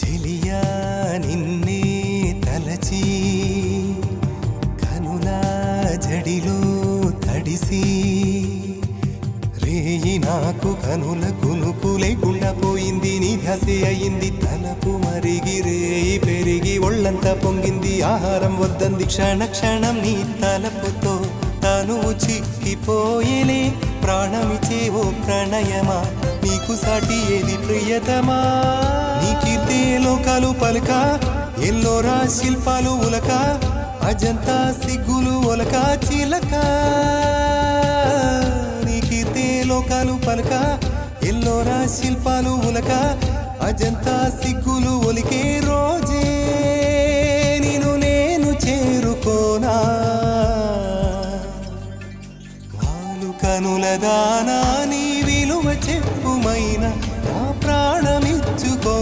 చెలియా నిన్నే తలచి కనులా జడిలో తడిసి రేయి నాకు కనుల కునుకు లేకుండా పోయింది నీ అయింది తలపు మరిగి రేయి పెరిగి ఒళ్ళంతా పొంగింది ఆహారం వద్దంది క్షణ క్షణం నీ తలపుతో తను చిక్కిపోయేలే ప్రాణమిచే ఓ ప్రణయమా నీకు సాటి ఏది ప్రియతమా? అందాలు పలక ఎల్లోరా శిల్పాలు ఉలక అజంతా సిగ్గులు ఒలక చిలక. నీకితే లోకాలు పలక ఎల్లోరా శిల్పాలు ఉలక అజంతా సిగ్గులు ఒలికే రోజే. నేను నేను చేరుకోనా. నీ విలువ చెప్పుమైనా